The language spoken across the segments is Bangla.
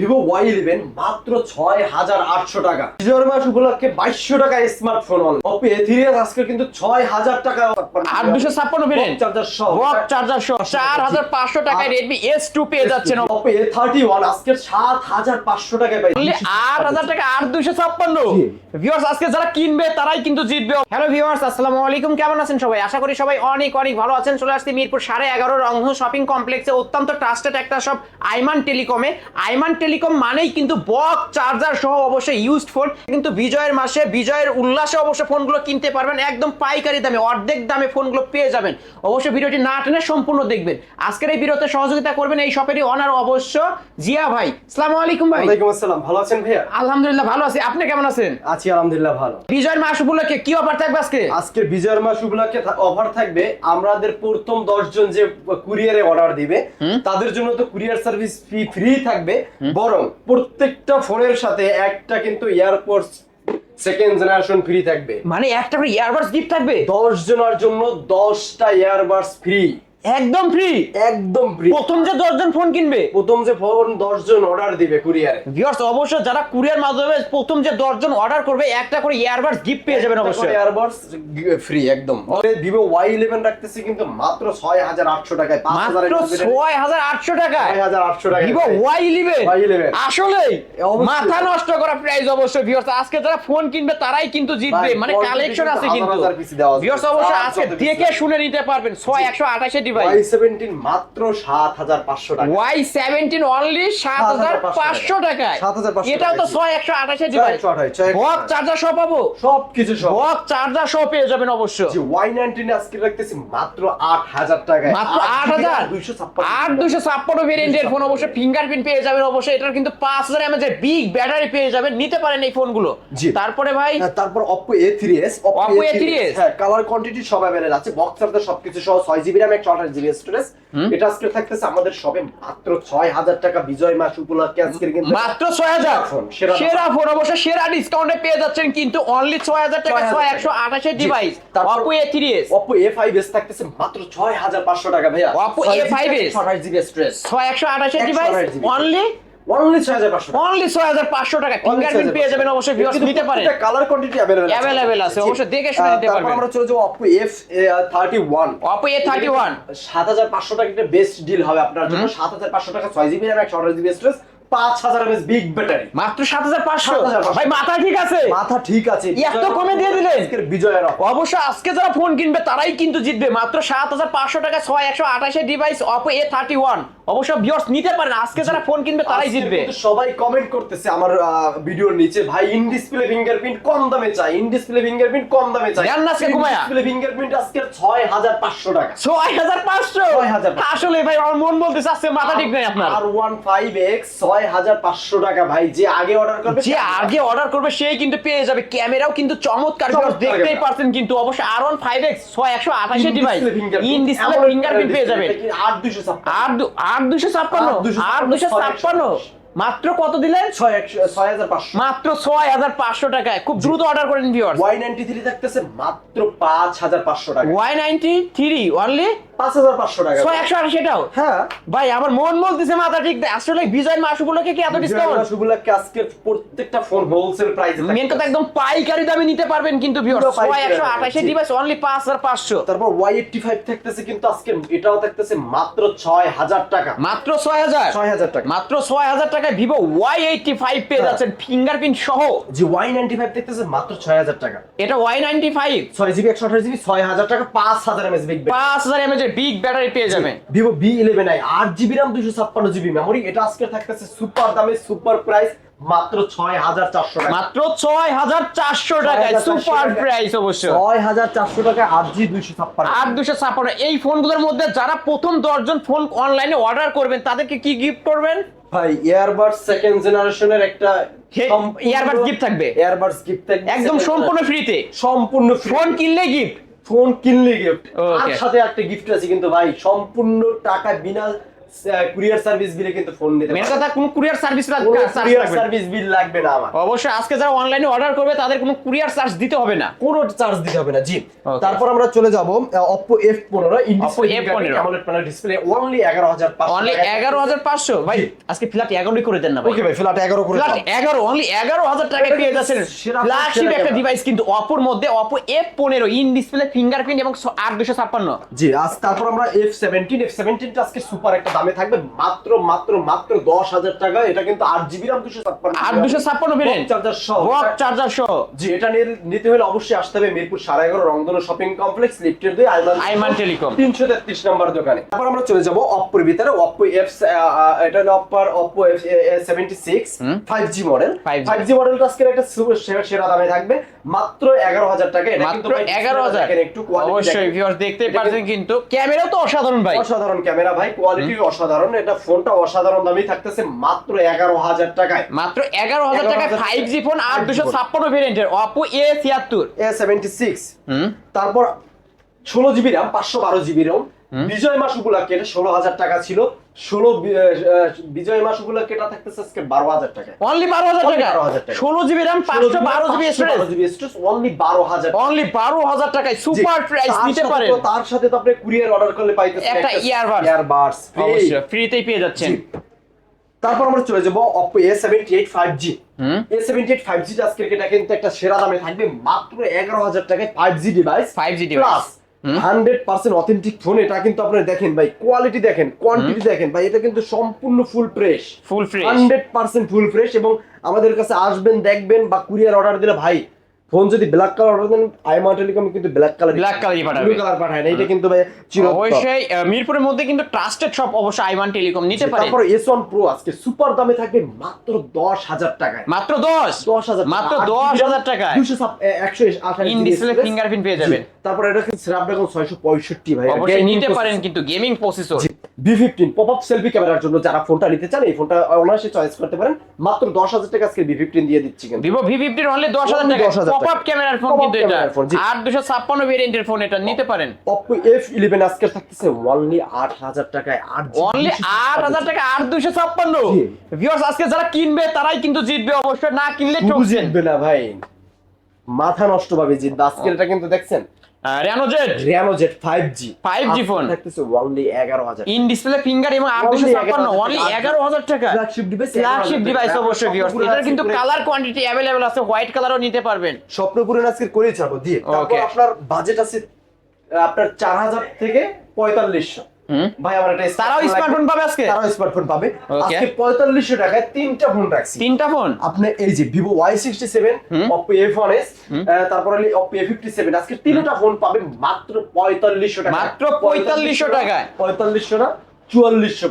ভিভো ওয়াই ইলেভেন মাত্র ছয় হাজার আটশো টাকা। বিজয়ের মাস উপলক্ষে বাইশশো টাকা স্মার্টফোন অন ওপো এ আজকে কিন্তু ছয় হাজার টাকা আট দুশো ছাপ্পান্ন ভেরিয়েন্ট চার্জার সহ। চার্জার সহ। চার হাজার পাঁচশো টাকায় রেডমি এস টু পেয়ে যাচ্ছেন। এ থার্টি ওয়ান আজকে সাত হাজার পাঁচশো টাকায় পাই। আট হাজার টাকা আট দুশো ছাপ্পান্ন। ভিউয়ার্স আজকে যারা কিনবে তারাই কিন্তু জিতবে। হ্যালো ভিউয়ার্স আসসালামু আলাইকুম। কেমন আছেন সবাই? আশা করি সবাই অনেক অনেক ভালো আছেন। চলে আসছি মিরপুর সাড়ে এগারো রংধনু শপিং কমপ্লেক্সে অত্যন্ত ট্রাস্টেড একটা সব আইমান টেলিকমে আইমান টেলিকম মানেই কিন্তু বক চার্জার সহ অবশ্যই ইউজড ফোন কিন্তু বিজয়ের মাসে বিজয়ের উল্লাসে অবশ্য ফোনগুলো কিনতে পারবেন একদম পাইকারি দামে অর্ধেক দামে ফোনগুলো পেয়ে যাবেন। অবশ্যই ভিডিওটি না টেনে সম্পূর্ণ দেখবেন। আজকের এই ভিডিওতে সহযোগিতা করবেন এই শপেরই অনার অবশ্য জিয়া ভাই। আসসালামু আলাইকুম ভাই। ওয়ালাইকুম আসসালাম। ভালো আছেন ভাইয়া? আলহামদুলিল্লাহ ভালো আছি। আপনি কেমন আছেন? আছি আলহামদুলিল্লাহ ভালো। বিজয়ের মাস উপলক্ষে কি অফার থাকবে আজকে? আজকে বিজয়ের মাস উপলক্ষে অফার থাকবে আমাদের প্রথম দশ জন যে কুরিয়ারে অর্ডার দিবে তাদের জন্য তো কুরিয়ার সার্ভিস ফ্রি থাকবে। বরং প্রত্যেকটা ফোনের সাথে একটা কিন্তু এয়ারপোর্টস সেকেন্ড জেনারেশন ফ্রি থাকবে। মানে একটা করে ইয়ারবাডস গিফট থাকবে? দশ জনের জন্য দশটা ইয়ারবাডস ফ্রি একদম ফ্রি একদম ফ্রি প্রথম যে দশজন ফোন কিনবে? প্রথম যে ফোন দশ জন অর্ডার দিবে কুরিয়ারে ভিউয়ার্স অবশ্য যারা কুরিয়ার মাধ্যমে প্রথম যে দশজন অর্ডার করবে একটা করে ইয়ারবাডস গিফট পেয়ে যাবেন অবশ্যই। এয়ারবাডস ফ্রি একদম। ভিভো ওয়াই ইলেভেন রাখতেছি কিন্তু মাত্র ছয় হাজার আটশো টাকায় পাঁচ হাজার মাত্র ছয় হাজার আটশো টাকায়? ছয় হাজার আটশো টাকায় ভিভো ওয়াই ইলেভেন Y11 আসলে মাথা নষ্ট করা প্রাইস অবশ্যই ভিউয়ার্স আজকে যারা ফোন কিনবে তারাই কিন্তু জিতবে। মানে কালেকশন আছে কিন্তু। ভিউয়ার্স অবশ্যই আজকে দেখে শুনে নিতে পারবেন। ছয় একশো আঠাশে ডিভাইস ওয়াই সেভেন্টিন মাত্র সাত হাজার পাঁচশো টাকা ওয়াই সেভেন্টিন অনলি সাত হাজার পাঁচশো টাকায় 7,500 এটাও তো টাকায়। ছয় একশো আঠাশে ডিভাইস 628, 628 বক চার্জার সহ পাবো সব কিছু সব বক চার্জার সহ পেয়ে যাবেন অবশ্য যে ওয়াই নাইনটিন আজকে রাখতেছি মাত্র আট হাজার টাকায় মাত্র আট হাজার দুইশো ছাপ্পান্ন আট দুশো ছাপ্পান্ন ভেরিয়েন্টের ফোন অবশ্যই ফিঙ্গারপ্রিন্ট পেয়ে যাবেন অবশ্যই এটার কিন্তু পাঁচ হাজার এমএচ এর বিগ ব্যাটারি পেয়ে যাবেন নিতে পারেন এই ফোনগুলো জি। তারপরে ভাই হ্যাঁ, তারপর Oppo A3s Oppo A3s হ্যাঁ কালার কোয়ান্টিটি সব अवेलेबल আছে বক্স চার্জার সবকিছু সহ 6 জিবি RAM 128 জিবি স্টোরেজ এটা আজকে থাকতেছে আমাদের সবে মাত্র 6000 টাকা বিজয় মাস উপলক্ষে আজকের কিন্তু মাত্র ছয় হাজার? সেরা। ফোন অবশ্য সেরা ডিসকাউন্টে পেয়ে যাচ্ছেন কিন্তু অনলি ছয় হাজার টাকা ছয় একশো আঠাশের device Oppo A three S Oppo A5s থাকতেছে মাত্র 6500 টাকা ভাইয়া। অপো এ ফাইভ এস আঠাশ জিবি স্টোরেজ ছয় একশো আঠাশের ডিভাইস 128 অনলি অনলি 6500 টাকা অনলি ছয় হাজার পাঁচশো টাকা ফিঙ্গারপ্রিন্ট পেয়ে যাবেন অবশ্যই ভিউয়ার্স নিতে পারেন কালার কোয়ান্টিটি अवेलेबल Available আছে, অবশ্যই দেখে শুনে নিতে তারপর পারবেন। আমরা চলে যাবো Oppo F31 Oppo A thirty one সাত হাজার পাঁচশো টাকা একটা বেস্ট ডিল হবে আপনার জন্য সাত হাজার পাঁচশো টাকা ছয় জিবি র্যাম একশো আঠাশ জিবি স্টোরেজ পাঁচ হাজার এমএস বিগ ব্যাটারি মাত্র সাত হাজার পাঁচশো? ভাই মাথা ঠিক আছে? মাথা ঠিক আছে। এত কমে দিয়ে দিলেন? আজকের বিজয়ের অবশ্য আজকে যারা ফোন কিনবে তারাই কিন্তু জিতবে। মাত্র সাত হাজার পাঁচশো টাকা ছয় একশো আঠাশের device Oppo A thirty one অবশ্য ভিউয়ার্স নিতে পারেন আজকে যারা ফোন কিনবে তারাই জিতবে। সবাই কমেন্ট করতেছে আমার ভিডিওর নিচে। ভাই ইন ডিসপ্লে ফিঙ্গারপ্রিন্ট কম দামে চাই। ইন ডিসপ্লে ফিঙ্গারপ্রিন্ট কম দামে চাই। দেন না আজকে কমায়া। ডিসপ্লে ফিঙ্গারপ্রিন্ট আজকে ছয় হাজার পাঁচশো টাকা। ছয় হাজার পাঁচশো? 6,500 আসলে ভাই আমার মন বলতেছে আজকে মাথা ঠিক নেই আপনার। আর ওয়ান ফাইভ এক্স ছয় হাজার পাঁচশো টাকা ভাই যে আগে অর্ডার করবে যে আগে অর্ডার করবে সেই কিন্তু পেয়ে যাবে। ক্যামেরাও কিন্তু চমৎকার দেখতেই পারছেন কিন্তু অবশ্য আর ওয়ান ফাইভ এক্স ছয় একশো আঠাশে ডিভাইস ইন ডিসপ্লে ফিঙ্গারপ্রিন্ট পেয়ে যাবেন আট দুশো আট দুশো ছাপ্পান্ন। আট 256 দুশো ছাপ্পান্ন। মাত্র কত দিলেন? মাত্র ছয় হাজার পাঁচশো টাকায়। খুব দ্রুত অর্ডার করেন ভিউয়ার্স ওয়াই নাইনটি থ্রি থাকতেছে মাত্র পাঁচ হাজার পাঁচশো টাকা। ওয়াই নাইনটি থ্রি অনলি পাঁচ হাজার পাঁচশো টাকা। ছয় একশো হ্যাঁ। ভাই আমার মন বলতেছে মাথা ঠিক। আসলে বিজয় মাস উপলক্ষে কি এত ডিসকাউন্ট সুগুলাকে আজকে প্রত্যেকটা ফোন হোলসেল প্রাইসে মেন কথা একদম পাইকারি দামে নিতে পারবেন কিন্তু পাইকারি ছয় একশো ডিভাইস অনলি পাঁচ হাজার পাঁচশো। তারপর ওয়াই এইটটি ফাইভ থাকতেছে কিন্তু আজকে এটাও থাকতেছে মাত্র ছয় হাজার টাকা। মাত্র ছয় হাজার? ছয় হাজার টাকা। মাত্র ছয় হাজার টাকায় ভিভো ওয়াই এইটটি ফাইভ পেয়ে হ্যাঁ। যাচ্ছেন ফিঙ্গারপ্রিন্ট সহ। যে ওয়াই নাইনটি ফাইভ থাকতেছে মাত্র ছয় হাজার টাকা। এটা ওয়াই নাইনটি ফাইভ ছয় জিবি একশো আঠাশ জিবি ছয় হাজার টাকা পাঁচ হাজার এমএস বিগ পাঁচ হাজার এমএচ এর বিগ ব্যাটারি পেয়ে যাবেন ভিভো বি ইলেভেন আই আট জিবি র্যাম দুশো ছাপ্পান্ন জিবি মেমোরি এটা আজকে থাকতেছে সুপার দামে সুপার প্রাইস মাত্র ছয় হাজার চারশো টাকা। মাত্র ছয় হাজার চারশো টাকায় সুপার প্রাইস অবশ্য। ছয় হাজার চারশো টাকা আট জি দুইশো ছাপ্পান্ন আর দুশো ছাপ্পান্ন। এই ফোনগুলোর মধ্যে যারা প্রথম দশজন ফোন অনলাইনে অর্ডার করবেন তাদেরকে কি গিফট করবেন? ভাই ইয়ারবাডস সেকেন্ড জেনারেশনের একটা ইয়ারবাডস গিফট থাকবে। ইয়ারবাডস গিফট থাকবে। একদম সম্পূর্ণ ফ্রিতে সম্পূর্ণ ফোন কিনলে গিফট ফোন কিনলে গিফট আর সাথে একটা গিফট আছে কিন্তু ভাই সম্পূর্ণ টাকা বিনা কুরিয়ার সার্ভিস বিলে কিন্তু ফোন নিতে মেন কথা কোনো কুরিয়ার সার্ভিস লাগবে কুরিয়ার সার্ভিস বিল লাগবে না। আমার। অবশ্যই আজকে যারা অনলাইনে অর্ডার করবে তাদের কোনো কুরিয়ার চার্জ দিতে হবে না। কোনো চার্জ দিতে হবে না জি। তারপর আমরা চলে যাব Oppo F15 in Oppo F15 panel display only 11500 only এগারো হাজার পাঁচশো ভাই আজকে ফ্ল্যাট এগারোই করে দেন না ভাই। ওকে ভাই ফ্ল্যাট 11 করে ফ্ল্যাট দাও। এগারো অনলি এগারো হাজার টাকা এটা পেয়ে যাচ্ছেন। ফ্ল্যাগশিপ একটা ডিভাইস কিন্তু অপোর মধ্যে অপো এফ পনেরো ইন ডিসপ্লে ফিঙ্গারপ্রিন্ট এবং আট দুশো ছাপ্পান্ন। জি আজ তারপর আমরা F17 F17 টা আজকে সুপার একটা দামে থাকবে মাত্র মাত্র মাত্র 10000 টাকা। এটা কিন্তু 8 জিবি RAM 256 আট দুশো ছাপ্পান্ন চার্জার সহ। চার্জার সহ। জি এটা নিতে হলে অবশ্যই আসতে হবে মিরপুর সাড়ে এগারো রংধনু শপিং কমপ্লেক্স লিফটের দুই আইমান আইমান টেলিকম। তিনশো তেত্রিশ নম্বর দোকানে। তারপর আমরা চলে যাব অপ্পোর ভিতরে। অপ্পো এফ এটা হলো অপ্পার Oppo F seventy six five G model five G মডেলটা আজকের একটা সেরা দামে থাকবে। মাত্র এগারো হাজার টাকা। মাত্র এগারো হাজার। একটু অবশ্যই দেখতে এটা পাচ্ছেন কিন্তু ক্যামেরা তো অসাধারণ ভাই। অসাধারণ ক্যামেরা ভাই। কোয়ালিটি অসাধারণ। এটা ফোনটা অসাধারণ দামই থাকতেছে মাত্র এগারো হাজার টাকায়। মাত্র এগারো হাজার টাকায় ফাইভ জি ফোন আর দুশো। ছাপ্পান্ন ভেরিয়েন্টের অপো এ ছিয়াত্তর এ সেভেন্টি সিক্স হুম। তারপর ষোলো জিবি র্যাম পাঁচশো বারো জিবি র্যাম বিজয় মাস উপলক্ষে এটা ষোলো হাজার টাকা ছিল। ষোলো বিজয় মাস উপলক্ষে এটা থাকতেছে আজকে বারো হাজার টাকা। অনলি বারো হাজার টাকা? 12,000 টাকা। ষোলো জিবি র্যাম পাঁচশো বারো জিবি স্টোরেজ অনলি বারো হাজার অনলি বারো হাজার টাকায় সুপার প্রাইস নিতে পারেন। তার সাথে তো আপনি কুরিয়ার অর্ডার করলে পাইতেছেন। একটা। ইয়ারবাডস অবশ্যই ফ্রিতেই পেয়ে যাচ্ছেন। তারপর আমরা চলে যাব Oppo A78 5G হুম? A78 5G টা আজকে এটা কিন্তু একটা সেরা দামে থাকবে মাত্র এগারো হাজার টাকায় five G device 5G plus device। Hundred percent authentic phone এটা কিন্তু আপনারা দেখেন ভাই কোয়ালিটি দেখেন কোয়ান্টিটি দেখেন ভাই এটা কিন্তু সম্পূর্ণ full fresh full fresh hundred percent full fresh এবং আমাদের কাছে আসবেন দেখবেন বা কুরিয়ার অর্ডার দিলে ভাই ফোন যদি ব্ল্যাক কালার অর্ডার দেন আইমা টেলিকম কিন্তু ব্ল্যাক কালার Black colour ই পাঠাবে। ব্লু কালার পাঠায় না এটা কিন্তু ভাই অবশ্যই মিরপুরের মধ্যে কিন্তু ট্রাস্টেড শপ অবশ্যই আইওয়ান টেলিকম নিতে পারে। তারপর এস ওয়ান প্রো আজকে সুপার দামে থাকবে মাত্র দশ হাজার টাকায়। মাত্র দশ? দশ হাজার মাত্র দশ হাজার টাকায়? দুশো একশো আঠাশ ইন ডিসপ্লে ফিঙ্গারপ্রিন্ট পেয়ে যাবেন। তারপর এটা কিন্তু স্ন্যাপড্রাগন ছয়শো পঁয়ষট্টি ভাই। অবশ্যই নিতে পারেন কিন্তু gaming processor V fifteen pop up selfie ক্যামেরার জন্য যারা ফোনটা নিতে চান এই ফোনটা অনায়াসে চয়েস করতে পারেন। মাত্র দশ হাজার টাকা আজকে বি ফিফটিন দিয়ে দিচ্ছি কিন্তু। ভিভো ভি ফিফটির অনলি দশ হাজার টাকা 10,000 পপ আপ ক্যামেরার ফোন কিন্তু এটা। দুশো ছাপ্পান্ন ভেরিয়েন্টের ফোন এটা নিতে পারেন। অপো এফ ইলেভেন আজকে থাকতেছে অনলি আট হাজার টাকায়। আট অনলি আট হাজার টাকা আট দুশো ছাপ্পান্ন। ভিউয়ার্স আজকে যারা কিনবে তারাই কিন্তু জিতবে অবশ্যই। না কিনলে ঠকছেন না ভাই। মাথা নষ্ট পাবে জিতবে আজকে এটা কিন্তু দেখছেন? Reno Z Reno Z five G 5G phone। থাকতেছে অনলি এগারো হাজার ইন ডিসপ্লে ফিঙ্গার এবং আট দুশো Only ছাপ্পান্ন 11,000 টাকা। ফ্ল্যাগশিপ ডিভাইস ফ্ল্যাগশিপ ডিভাইস অবশ্যই ভিউয়ার্স এটার কিন্তু কালার কোয়ান্টিটি অ্যাভেলেবল আছে হোয়াইট কালারও নিতে পারবেন। স্বপ্নপুরের আজকে করে ছাড়বো দিয়ে। তারপর আপনার বাজেট আছে আপনার চার হাজার থেকে পঁয়তাল্লিশশো। হুম ভাই আমার একটা তারাও স্মার্টফোন পাবে আজকে? তারাও স্মার্টফোন পাবে। আজকে পঁয়তাল্লিশশো টাকায় তিনটা ফোন রাখছি। তিনটা ফোন আপনি এই যে Vivo Y sixty seven Oppo F one S তারপর হলে অপো এ ফিফটি সেভেন আজকে তিনটা ফোন পাবেন মাত্র পঁয়তাল্লিশশো টাকা মাত্র 4500 টাকায়। পঁয়তাল্লিশশো না? চুয়াল্লিশশো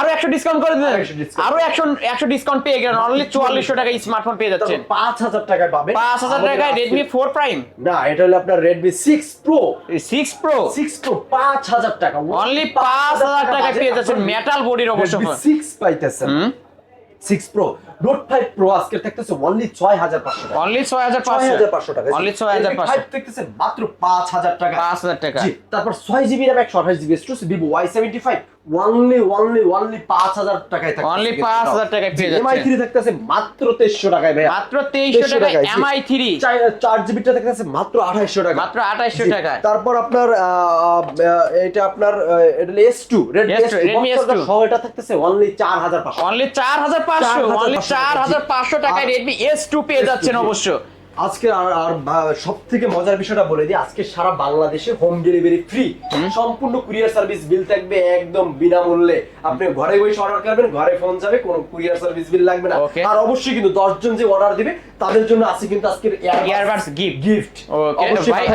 আরও একশো ডিসকাউন্ট করে দিলেন। আরও 100 discount। আরও একশো একশো ডিসকাউন্ট পেয়ে গেলেন। অনলি চুয়াল্লিশশো টাকা স্মার্টফোন পেয়ে যাচ্ছেন। পাঁচ হাজার টাকায় পাবেন। পাঁচ হাজার টাকায় রেডমি ফোর প্রাইম না এটা হলো আপনার Redmi six pro six pro six pro পাঁচ হাজার টাকা। অনলি পাঁচ হাজার টাকায় পেয়ে যাচ্ছেন মেটাল বডির অবশ্য সিক্স পাইতেছেন। Six pro note five pro আজকে থাকতেছে অনলি ছয় হাজার পাঁচশো টাকা। অনলি ছয় হাজার ছয় হাজার পাঁচশো টাকা। অনলি ছয় হাজার পাঁচশো। থাকতেছে মাত্র পাঁচ হাজার টাকা। পাঁচ হাজার টাকা। তারপর ছয় জিবি র্যাম একশো আঠাশ GB storage Vivo Y seventy five only only only পাঁচ হাজার টাকায় থাকতেছে Only 5,000 টাকায় পেয়ে যাচ্ছেন। এমআই থ্রি থাকতেছে মাত্র তেইশশো টাকায় ভাই মাত্র তেইশশো টাকা টাকায়, এমআই থ্রি চার জিবিটা থাকতেছে মাত্র আঠাইশশো টাকা মাত্র আঠাইশশো জি, টাকায়। তারপর আপনার এটা আপনার এটা S two red Yes, Redmi S2 সহ এটা থাকতেছে অনলি চার হাজার পাঁচশো। অনলি চার হাজার পাঁচশো অনলি চার হাজার পাঁচশো টাকায় রেডমি এস টু পেয়ে যাচ্ছেন অবশ্য। আজকে আর আর সব থেকে মজার বিষয়টা বলে দিই আজকে সারা বাংলাদেশে হোম ডেলিভারি ফ্রি সম্পূর্ণ কুরিয়ার সার্ভিস বিল থাকবে একদম বিনামূল্যে। আপনি ঘরে বসে অর্ডার করবেন ঘরে ফোন যাবে কোনো কুরিয়ার সার্ভিস বিল লাগবে না। আর অবশ্যই কিন্তু 10 জন যে অর্ডার দিবে তাদের জন্য আছে কিন্তু আজকের Earbuds gift। গিফট Okay, ভাই,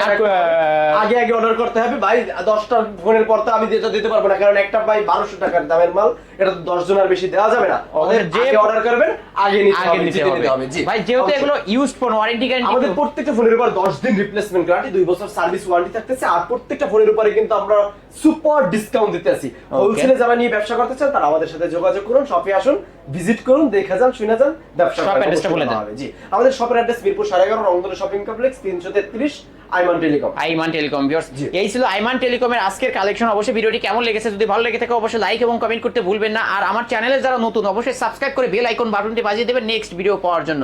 আগে আগে অর্ডার করতে হবে ভাই 10টা ফোনের পর তো আমি যেটা দিতে পারব না কারণ একটা ভাই 1200 টাকার দামের মাল এটা তো 10 জনের বেশি দেওয়া যাবে না। ওদের যে- অর্ডার করবেন আগে নিতে হবে ভাই যেহেতু অবশ্যই। এগুলো ইউজড ফোন ওয়ারেন্টি আমাদের প্রত্যেকটা ফোনের উপর দশ দিন রিপ্লেসমেন্ট গ্যারান্টি দুই বছর সার্ভিস ওয়ারেন্টি থাকতেছে আর প্রত্যেকটা ফোনের উপরে কিন্তু আমরা সুপার ডিসকাউন্ট দিতে আছি। হোলসেলে যারা নিয়ে ব্যবসা করতে চান তারা আমাদের সাথে যোগাযোগ করুন শপে আসুন ভিজিট করুন দেখে যান শুনে যান ব্যবসা বলে দেন। জি। আমাদের শপের অ্যাড্রেস মিরপুর শপিং কমপ্লেক্স তিনশো তেত্রিশ Aiman telecom Aiman telecom viewers এই ছিল আইমান টেলিকমের আজকের কালেকশন অবশ্যই ভিডিওটি কেমন লেগেছে যদি ভালো লেগে থাকে অবশ্যই লাইক এবং কমেন্ট করতে ভুলবেন না। আর আমার চ্যানেলে যারা নতুন অবশ্যই সাবস্ক্রাইব করে বেল আইকন বাটনটি বাজিয়ে দেবেন নেক্সট ভিডিও পাওয়ার জন্য।